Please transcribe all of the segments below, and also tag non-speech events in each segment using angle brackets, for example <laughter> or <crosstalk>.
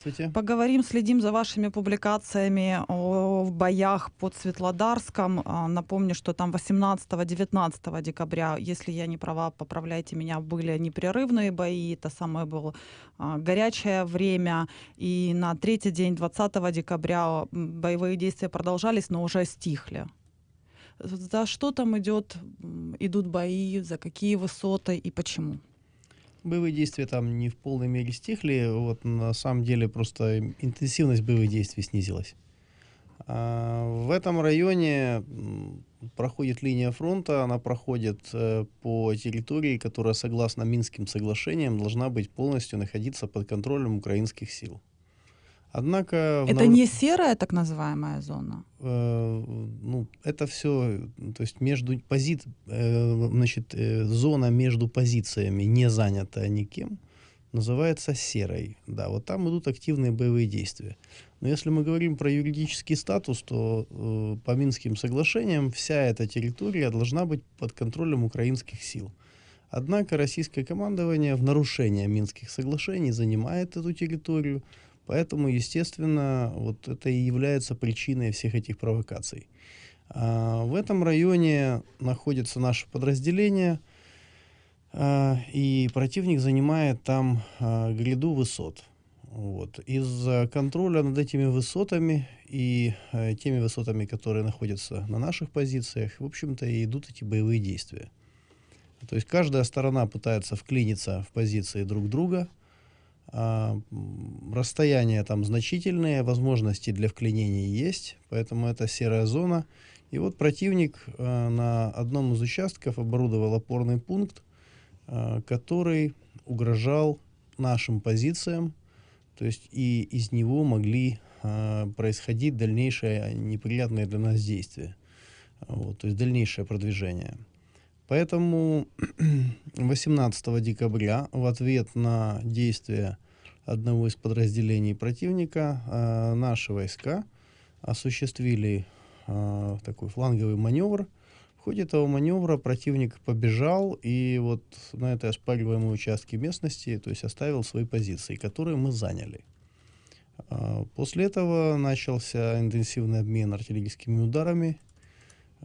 Здравствуйте. Поговорим, следим за вашими публикациями о боях под Светлодарском. А, Напомню, что там 18-19 декабря, если я не права, поправляйте меня, были непрерывные бои. Это самое было а, горячее время. И на третий день, 20 декабря, боевые действия продолжались, но уже стихли. За что там идет, идут бои, за какие высоты и почему? Боевые действия там не в полной мере стихли. Вот на самом деле просто интенсивность боевых действий снизилась. А, в этом районе проходит линия фронта. Она проходит э, по территории, которая, согласно Минским соглашениям, должна быть полностью находиться под контролем украинских сил. Однако... Это нав- не серая так называемая зона? э, ну, это все, то есть между позит, э, значит, э, зона между позициями не занята никем, называется серой. Да, вот там идут активные боевые действия. Но если мы говорим про юридический статус, то э, по Минским соглашениям вся эта территория должна быть под контролем украинских сил. Однако российское командование в нарушение Минских соглашений занимает эту территорию, Поэтому, естественно, вот это и является причиной всех этих провокаций. А, в этом районе находится наше подразделение, а, и противник занимает там а, гряду высот. Вот. Из-за контроля над этими высотами и э, теми высотами, которые находятся на наших позициях, в общем-то, и идут эти боевые действия. То есть каждая сторона пытается вклиниться в позиции друг друга – расстояния там значительные, возможности для вклинения есть, поэтому это серая зона. И вот противник а, на одном из участков оборудовал опорный пункт, а, который угрожал нашим позициям, то есть и из него могли а, происходить дальнейшие неприятные для нас действия, вот, то есть дальнейшее продвижение. Поэтому <clears throat> 18 декабря в ответ на действия одного из подразделений противника э, наши войска осуществили э, такой фланговый маневр. В ходе этого маневра противник побежал и вот на этой оспариваемой участке местности, то есть оставил свои позиции, которые мы заняли. Э, После этого начался интенсивный обмен артиллерийскими ударами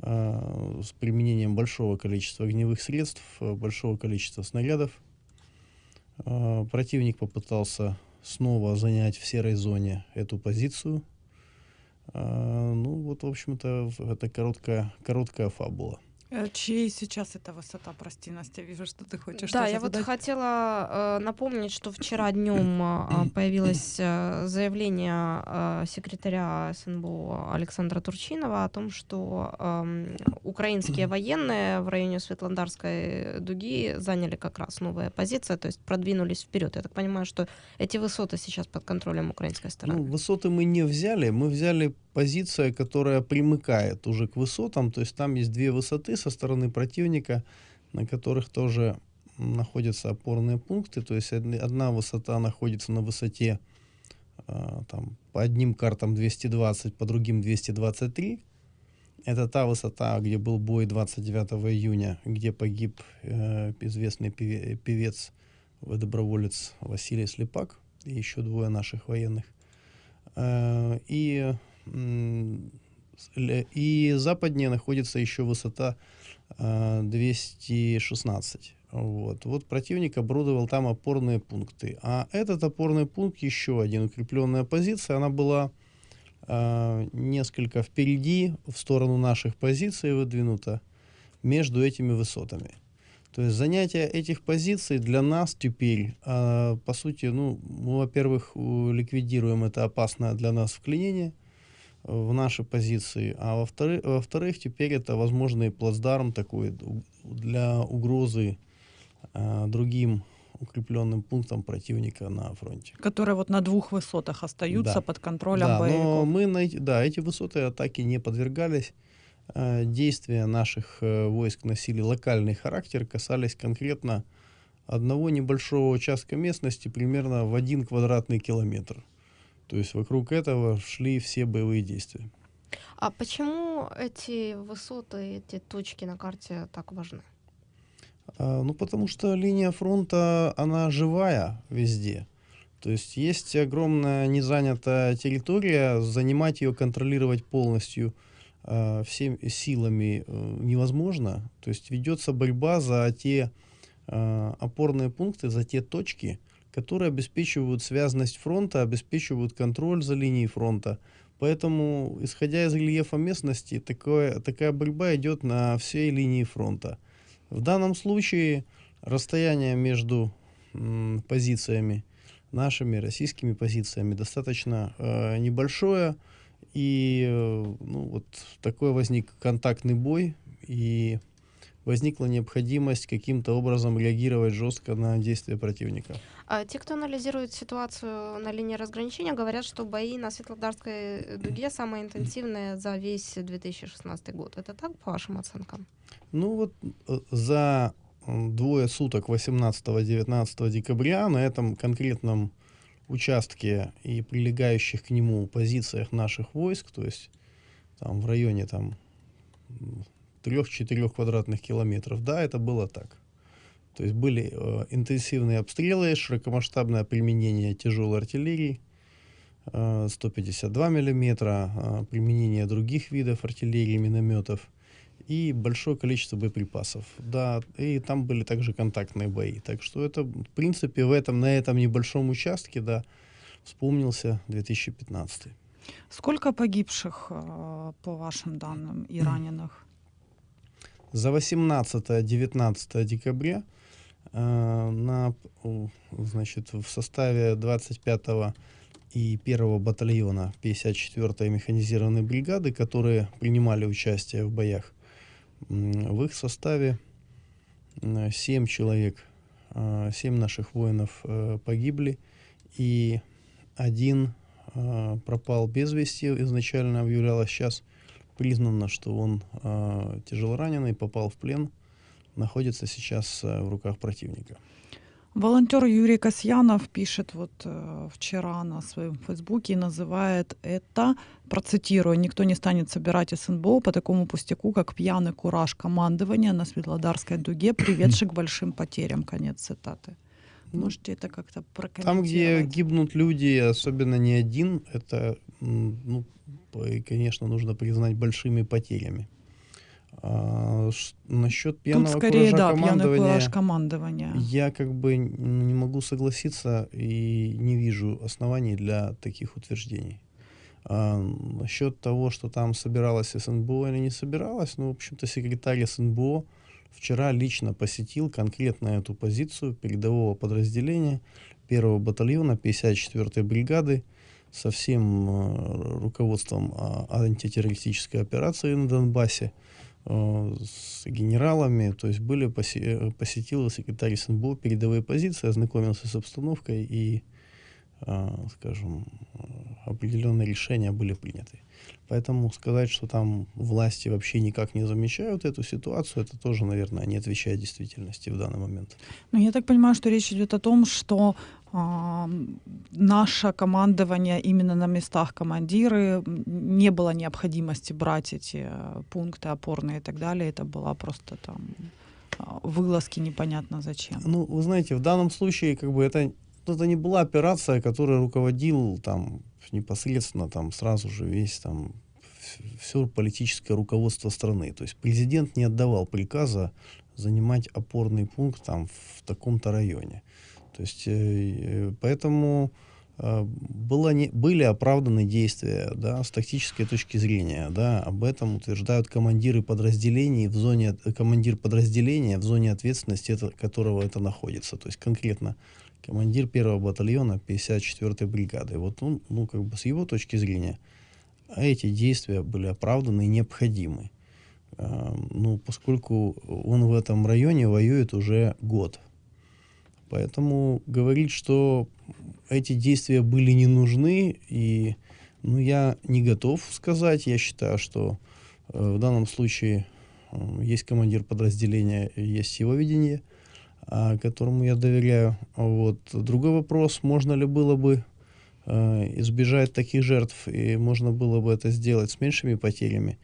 с применением большого количества огневых средств, э, большого количества снарядов. Э, Противник попытался снова занять в серой зоне эту позицию. Э, Ну вот, в общем-то, это короткая, короткая фабула. Э, Чьей сейчас эта высота, прости, Настя, вижу, что ты хочешь Да, я вот задать. хотела э, напомнить, что вчера днем э, появилось э, заявление э, секретаря СНБО Александра Турчинова о том, что эм, украинские военные в районе Светландарской дуги заняли как раз новые позиции, то есть продвинулись вперед. Я так понимаю, что эти высоты сейчас под контролем украинской стороны. Ну, высоты мы не взяли, мы взяли позиция, которая примыкает уже к высотам, то есть там есть две высоты со стороны противника, на которых тоже находятся опорные пункты, то есть одна высота находится на высоте а, там, по одним картам 220, по другим 223. Это та высота, где был бой 29 июня, где погиб э, известный певе- певец, э, доброволец Василий Слепак и еще двое наших военных. Э, И, и западнее находится еще высота э, 216. Вот. вот противник оборудовал там опорные пункты. А этот опорный пункт, еще один, укрепленная позиция, она была э, несколько впереди, в сторону наших позиций выдвинута, между этими высотами. То есть занятие этих позиций для нас теперь, э, по сути, ну, мы, во-первых, ликвидируем это опасное для нас вклинение в наши позиции, а во-вторых, во-вторых теперь это возможный плацдарм такой для угрозы э, другим укрепленным пунктам противника на фронте. Которые вот на двух высотах остаются Да. под контролем Да, но боевиков. мы на да, эти высоты атаки не подвергались. Э, Действия наших э, войск носили локальный характер, касались конкретно одного небольшого участка местности, примерно в один квадратный километр. То есть вокруг этого шли все боевые действия. А почему эти высоты, эти точки на карте так важны? А, Ну, потому что линия фронта, она живая везде. То есть есть огромная незанятая территория, занимать ее, контролировать полностью э, всеми силами э, невозможно. То есть ведется борьба за те э, опорные пункты, за те точки, которые обеспечивают связность фронта, обеспечивают контроль за линией фронта. Поэтому, исходя из рельефа местности, такое, такая борьба идет на всей линии фронта. В данном случае расстояние между м, позициями нашими российскими позициями достаточно э, небольшое. И э, ну, вот такой возник контактный бой, и возникла необходимость каким-то образом реагировать жестко на действия противника. А те, кто анализирует ситуацию на линии разграничения, говорят, что бои на Светлодарской дуге самые интенсивные за весь 2016 год. Это так, по вашим оценкам? Ну вот э, за двое суток 18-19 декабря на этом конкретном участке и прилегающих к нему позициях наших войск, то есть там в районе там 3-4 квадратных километров, да, это было так. То есть были э, интенсивные обстрелы, широкомасштабное применение тяжелой артиллерии, э, 152 миллиметра, э, применение других видов артиллерии, минометов – и большое количество боеприпасов. Да, и там были также контактные бои. Так что это, в принципе, в этом, на этом небольшом участке, да, вспомнился 2015. Сколько погибших, э, по вашим данным, и раненых? За 18-19 декабря э, на, значит, в составе 25 и 1 батальона 54-й механизированной бригады, которые принимали участие в боях, в их составе 7 человек, 7 наших воинов э, погибли, и один э, пропал без вести, изначально объявлялось, сейчас признано, что он э, тяжело раненый, попал в плен, находится сейчас в руках противника. Волонтер Юрий Касьянов пишет вот э, вчера на своем фейсбуке и называет это, процитирую, «Никто не станет собирать СНБО по такому пустяку, как пьяный кураж командования на Светлодарской дуге, приведший к большим потерям». Конец цитаты. Ну, Можете это как-то прокомментировать? Там, где гибнут люди, особенно не один, это, ну, конечно, нужно признать большими потерями. А, насчет пьяного Тут скорее, куража да, командования, кураж командования. Я как бы не могу согласиться и не вижу оснований для таких утверждений. А, насчет того, что там собиралась СНБО или не собиралась, ну, в общем-то, секретарь СНБО вчера лично посетил конкретно эту позицию передового подразделения первого батальона 54-й бригады со всем э, руководством э, антитеррористической операции на Донбассе. Э, с генералами, то есть были посе, посетил секретарь СНБО передовые позиции, ознакомился с обстановкой и, э, скажем, определенные решения были приняты. Поэтому сказать, что там власти вообще никак не замечают эту ситуацию, это тоже, наверное, не отвечает действительности в данный момент. Ну, я так понимаю, что речь идет о том, что а, наше командование именно на местах командиры не было необходимости брать эти э, пункты опорные и так далее. Это была просто там а, вылазки непонятно зачем. Ну, вы знаете, в данном случае как бы это, это не была операция, которая руководил там непосредственно там сразу же весь там все политическое руководство страны. То есть президент не отдавал приказа занимать опорный пункт там в таком-то районе. То есть, э, э, поэтому э, было не, были оправданы действия да, с тактической точки зрения. Да, об этом утверждают командиры подразделений в зоне, командир подразделения в зоне ответственности, это, которого это находится. То есть конкретно командир первого батальона 54-й бригады. Вот он, ну, как бы с его точки зрения, эти действия были оправданы и необходимы. Ну, поскольку он в этом районе воюет уже год. Поэтому говорить, что эти действия были не нужны, и ну, я не готов сказать. Я считаю, что э, в данном случае э, есть командир подразделения, есть его видение, которому я доверяю. Вот. Другой вопрос, можно ли было бы э, избежать таких жертв, и можно было бы это сделать с меньшими потерями.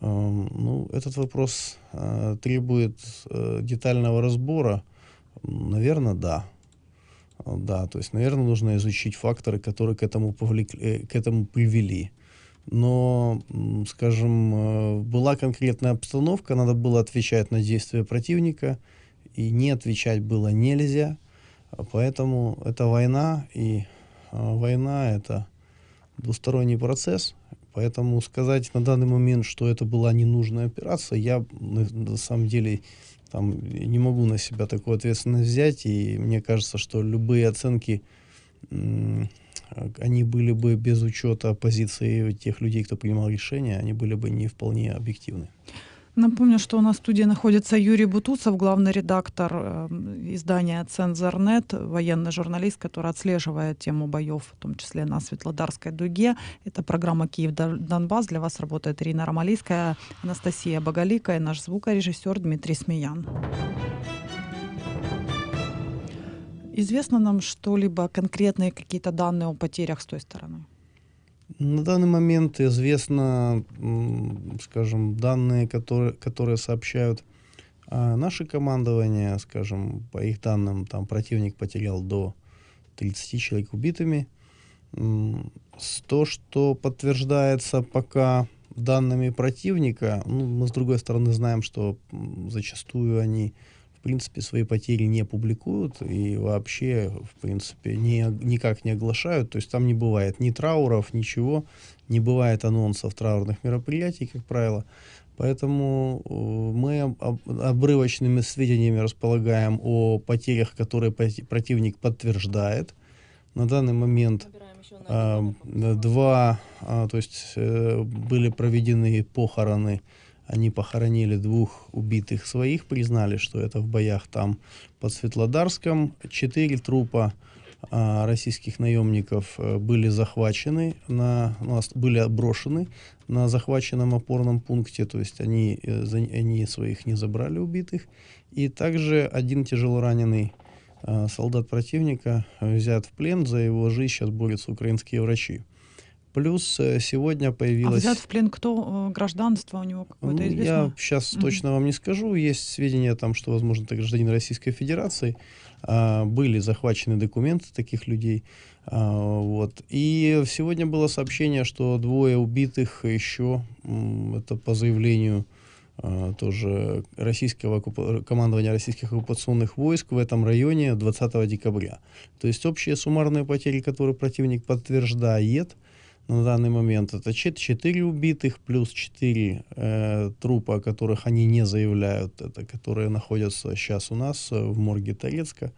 Э, ну, этот вопрос э, требует э, детального разбора. Наверное, да. Да, то есть, наверное, нужно изучить факторы, которые к этому, повлекли, э, к этому привели. Но, скажем, э, была конкретная обстановка, надо было отвечать на действия противника, и не отвечать было нельзя. Поэтому это война, и война это двусторонний процесс. Поэтому сказать на данный момент, что это была ненужная операция, я на, на самом деле там, не могу на себя такую ответственность взять. И мне кажется, что любые оценки, они были бы без учета позиции тех людей, кто принимал решения, они были бы не вполне объективны. Напомню, что у нас в студии находится Юрий Бутусов, главный редактор э, издания «Цензорнет», военный журналист, который отслеживает тему боев, в том числе на Светлодарской дуге. Это программа «Киев-Донбасс». Для вас работает Ирина Ромалийская, Анастасия Боголика и наш звукорежиссер Дмитрий Смеян. Известно нам что-либо, конкретные какие-то данные о потерях с той стороны? На данный момент известно, скажем, данные, которые, которые сообщают а наше командование, скажем, по их данным, там противник потерял до 30 человек убитыми. То, что подтверждается пока данными противника, ну, мы с другой стороны знаем, что зачастую они принципе, свои потери не публикуют и вообще, в принципе, не, никак не оглашают. То есть там не бывает ни трауров, ничего, не бывает анонсов траурных мероприятий, как правило. Поэтому э, мы обрывочными сведениями располагаем о потерях, которые противник подтверждает. На данный момент а, два, а, то есть э, были проведены похороны они похоронили двух убитых своих, признали, что это в боях там под Светлодарском. Четыре трупа а, российских наемников а, были захвачены, на, ну, были брошены на захваченном опорном пункте, то есть они, э, они своих не забрали убитых. И также один тяжелораненый а, солдат противника взят в плен, за его жизнь сейчас борются украинские врачи. Плюс э, сегодня появилась... А взят в плен кто? Э, гражданство у него какое-то известно? Я сейчас mm-hmm. точно вам не скажу. Есть сведения о том, что, возможно, это гражданин Российской Федерации. А, были захвачены документы таких людей. А, вот. И сегодня было сообщение, что двое убитых еще, это по заявлению а, тоже российского командования российских оккупационных войск в этом районе 20 декабря. То есть общие суммарные потери, которые противник подтверждает – на данный момент это 4 убитых плюс 4 э, трупа, о которых они не заявляют, это которые находятся сейчас у нас э, в морге Торецка.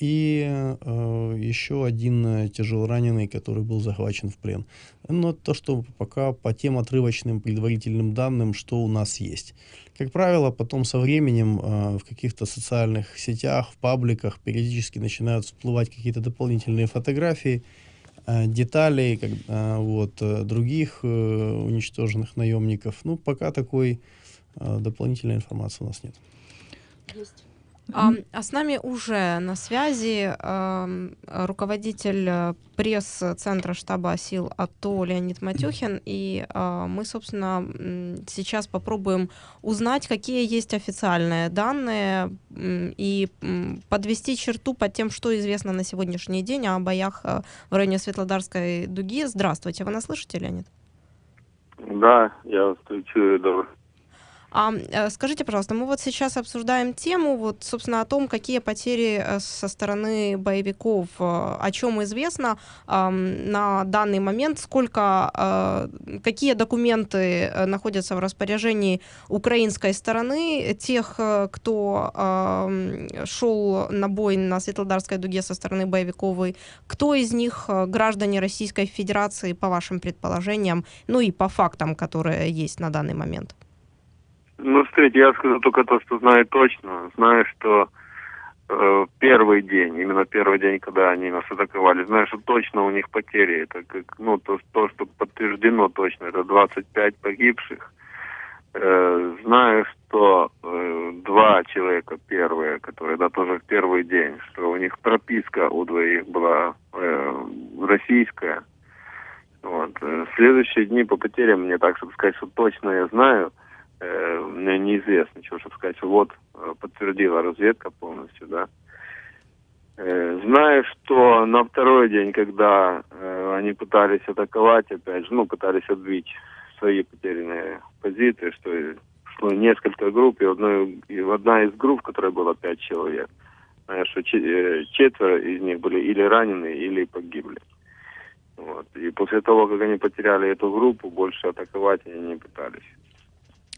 И э, еще один тяжелораненый, который был захвачен в плен. Но то, что пока по тем отрывочным предварительным данным, что у нас есть. Как правило, потом со временем э, в каких-то социальных сетях, в пабликах периодически начинают всплывать какие-то дополнительные фотографии, Э, деталей как, э, вот, э, других уничтоженных наемников. Ну, пока такой дополнительной информации у нас нет. Есть. А, а с нами уже на связи э, руководитель пресс-центра штаба сил АТО Леонид Матюхин. И э, мы, собственно, сейчас попробуем узнать, какие есть официальные данные и подвести черту под тем, что известно на сегодняшний день о боях в районе Светлодарской дуги. Здравствуйте, вы нас слышите, Леонид? Да, я чую, добрый а, э, скажите, пожалуйста, мы вот сейчас обсуждаем тему, вот, собственно, о том, какие потери э, со стороны боевиков, э, о чем известно на данный момент, сколько, какие документы находятся в распоряжении украинской стороны, тех, кто шел на бой на Светлодарской дуге со стороны боевиков, и кто из них граждане Российской Федерации, по вашим предположениям, ну и по фактам, которые есть на данный момент? Ну, смотрите, я скажу только то, что знаю точно. Знаю, что э, первый день, именно первый день, когда они нас атаковали, знаю, что точно у них потери. Это как, ну, то, то что подтверждено точно, это 25 погибших. Э, знаю, что э, два человека первые, которые, да, тоже в первый день, что у них прописка у двоих была э, российская. Вот. Э, следующие дни по потерям мне так, чтобы сказать, что точно я знаю – мне неизвестно, чего, чтобы сказать, вот, э, подтвердила разведка полностью, да. Э, Знаю, что на второй день, когда э, они пытались атаковать, опять же, ну, пытались отбить свои потерянные позиции, что шло несколько групп, и, одной, и одна из групп, в которой было пять человек, знаешь, что че- э, четверо из них были или ранены, или погибли. Вот. И после того, как они потеряли эту группу, больше атаковать они не пытались.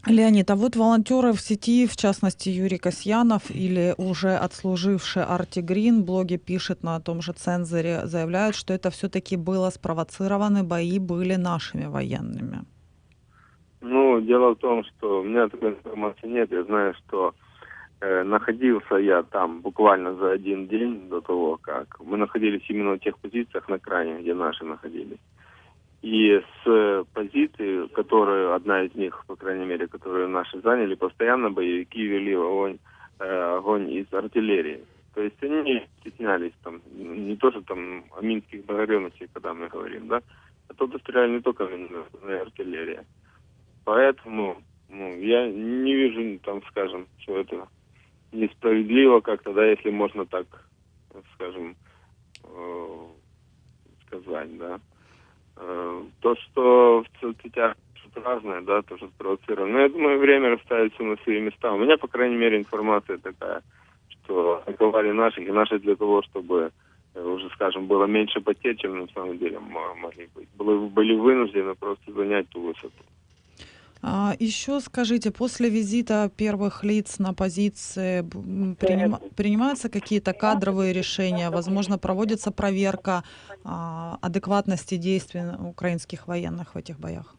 Леонид, а вот волонтеры в сети, в частности Юрий Касьянов или уже отслуживший Арти Грин, блоге пишет на том же цензоре, заявляют, что это все-таки было спровоцированы бои были нашими военными. Ну, дело в том, что у меня такой информации нет. Я знаю, что э, находился я там буквально за один день до того, как мы находились именно в тех позициях на крайне, где наши находились. И с э, позиции, которую, одна из них, по крайней мере, которую наши заняли, постоянно боевики вели огонь, э, огонь из артиллерии. То есть они не стеснялись там, не то, что там о минских договоренностях, когда мы говорим, да, а то стреляли не только минометная артиллерия. Поэтому ну, я не вижу, там, скажем, что это несправедливо как-то, да, если можно так, скажем, э, сказать, да. Э, то, что в соцсетях разное, да, то, что спровоцировано. Но я думаю, время расставит все на свои места. У меня, по крайней мере, информация такая, что атаковали наших, и наши для того, чтобы э, уже, скажем, было меньше потерь, чем на самом деле мо- могли быть. Были вынуждены просто занять ту высоту. А, еще скажите, после визита первых лиц на позиции б- м, принима- принимаются какие-то кадровые решения? Возможно, проводится проверка а, адекватности действий украинских военных в этих боях?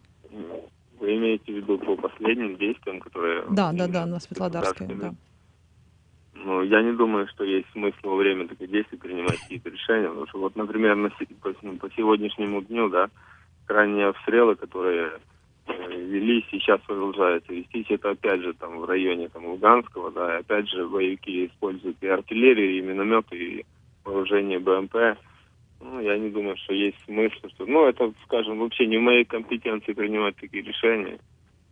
Вы имеете в виду по последним действиям, которые... Да, да, да, на Светлодарской, да. Ну, я не думаю, что есть смысл во время таких действий принимать какие-то решения, потому что вот, например, на, по, ну, по сегодняшнему дню, да, крайние обстрелы, которые э, велись, сейчас продолжаются вестись, это опять же там в районе там Луганского, да, опять же боевики используют и артиллерию, и минометы, и вооружение БМП. Ну, я не думаю, что есть смысл, что, ну, это, скажем, вообще не в моей компетенции принимать такие решения.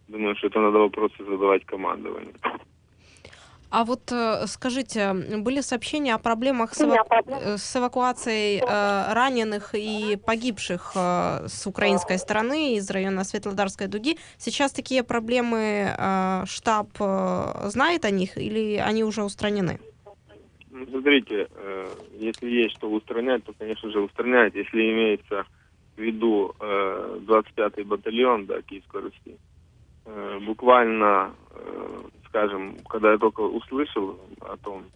Думаю, что это надо вопросы задавать командованию. А вот э, скажите, были сообщения о проблемах с, эва- э, с эвакуацией э, раненых и погибших э, с украинской стороны из района Светлодарской дуги? Сейчас такие проблемы э, штаб э, знает о них или они уже устранены? Ну, смотрите, э, если есть что устранять, то, конечно же, устранять. Если имеется в виду э, 25-й батальон, да, Киевской Руси, э, буквально, э, скажем, когда я только услышал о том,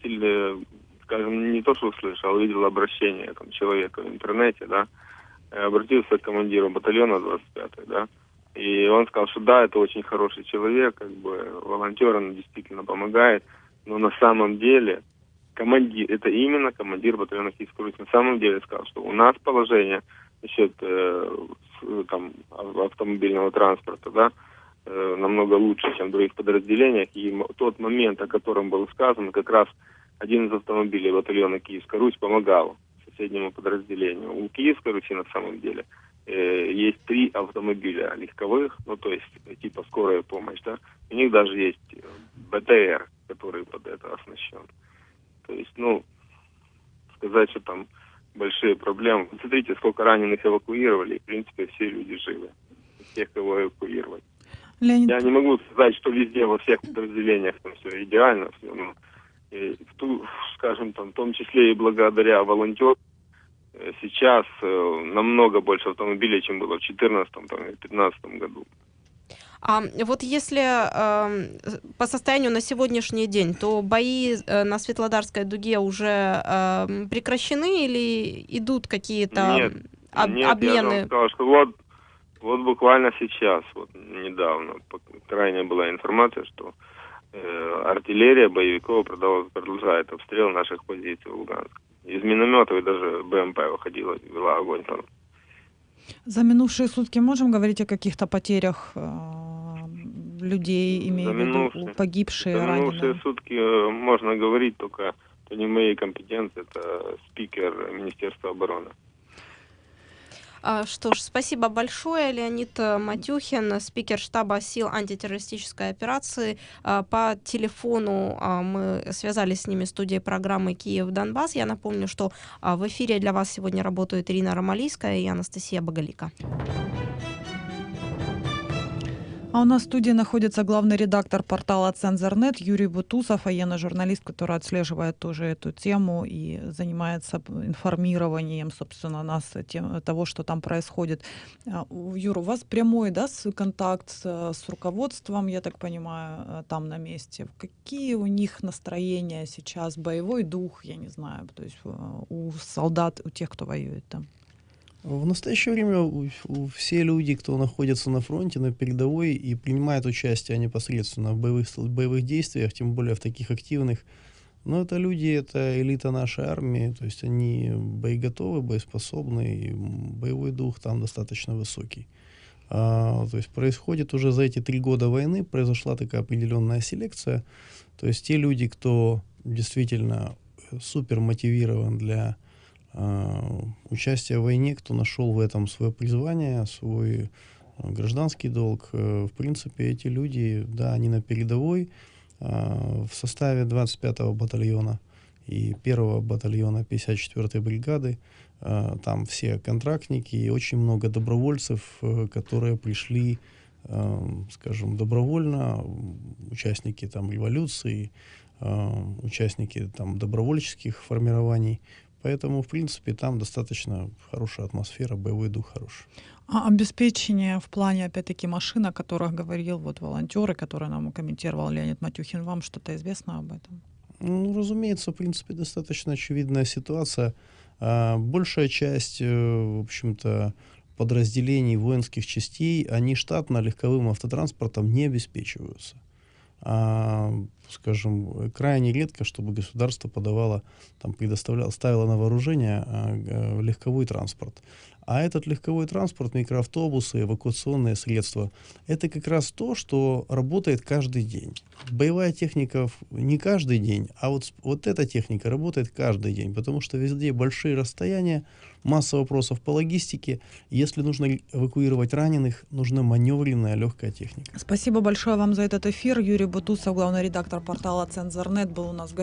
теле- скажем, не то, что услышал, а увидел обращение там, человека в интернете, да, обратился к командиру батальона 25-й, да, и он сказал, что да, это очень хороший человек, как бы волонтер, он действительно помогает, но на самом деле командир, это именно командир батальона Киевской. На самом деле сказал, что у нас положение насчет э, там, ав- автомобильного транспорта, да, э, намного лучше, чем в других подразделениях. И тот момент, о котором был сказан, как раз один из автомобилей батальона Киевская Русь помогал соседнему подразделению. У Киевской Руси на самом деле э, есть три автомобиля легковых, ну то есть э, типа скорая помощь, да. У них даже есть э, БТР, который под это оснащен. То есть, ну, сказать, что там большие проблемы. Смотрите, сколько раненых эвакуировали, и, в принципе, все люди живы. Тех, кого эвакуировать. Леонид, Я не могу сказать, что везде, во всех подразделениях там все идеально, все, но и в ту, скажем, там, в том числе и благодаря волонтерам, э, сейчас э, намного больше автомобилей, чем было в 2014 там, и 2015 году. А вот если с- по состоянию на сегодняшний день, то бои э, на Светлодарской дуге уже эм, прекращены или идут какие-то Нет, об- Нет, я обмены? сказал, что вот, вот буквально сейчас, вот недавно, крайне была информация, что э, артиллерия боевиков продол- продолжает обстрел наших позиций в Луганске. Из минометов и даже БМП выходила, вела огонь там. за минувшие сутки можем говорить о каких-то потерях э, людей, имея в виду погибшие, За минувшие раненые? сутки э, можно говорить, только это не моей компетенции, это спикер Министерства обороны. А, Что ж, спасибо большое, Леонид э, Матюхин, спикер штаба сил антитеррористической операции. А, По телефону а, мы связались с ними в студии программы «Киев-Донбасс». Я напомню, что в эфире для вас сегодня работают Ирина Ромалийская и Анастасия Боголика. А у нас в студии находится главный редактор портала «Цензорнет» Юрий Бутусов, военный журналист, который отслеживает тоже эту тему и занимается информированием, собственно, нас тем, того, что там происходит. А, Юра, у вас прямой да, контакт с, с руководством, я так понимаю, э, там на месте. Какие у них настроения сейчас, боевой дух, я не знаю, то есть э, у солдат, у тех, кто воюет там? В настоящее время все люди, кто находится на фронте, на передовой и принимает участие непосредственно в боевых, боевых действиях, тем более в таких активных, но это люди, это элита нашей армии, то есть они боеготовы, боеспособны, и боевой дух там достаточно высокий. А, то есть происходит уже за эти три года войны, произошла такая определенная селекция, то есть те люди, кто действительно э, супер мотивирован для а, участия в войне, кто нашел в этом свое призвание, свой а, гражданский долг. Э, В принципе, эти люди, да, они на передовой в составе 25-го батальона и 1-го батальона 54-й бригады. Там все контрактники и очень много добровольцев, э, которые пришли, скажем, добровольно, участники там революции, участники там добровольческих формирований. Поэтому, в принципе, там достаточно хорошая атмосфера, боевой дух хороший. А обеспечение в плане, опять-таки, машин, о которых говорил вот волонтеры, которые нам комментировал Леонид Матюхин, вам что-то известно об этом? Ну, разумеется, в принципе, достаточно очевидная ситуация. А, Большая часть, э, в общем-то, подразделений воинских частей, они штатно легковым автотранспортом не обеспечиваются. Скажем, крайне редко, чтобы государство подавало, там, предоставляло, ставило на вооружение г- легковой транспорт. А этот легковой транспорт, микроавтобусы, эвакуационные средства, это как раз то, что работает каждый день. Боевая техника не каждый день, а вот, вот эта техника работает каждый день, потому что везде большие расстояния, масса вопросов по логистике. Если нужно эвакуировать раненых, нужна маневренная легкая техника. Спасибо большое вам за этот эфир. Юрий Бутусов, главный редактор портала «Цензорнет», был у нас в гостях.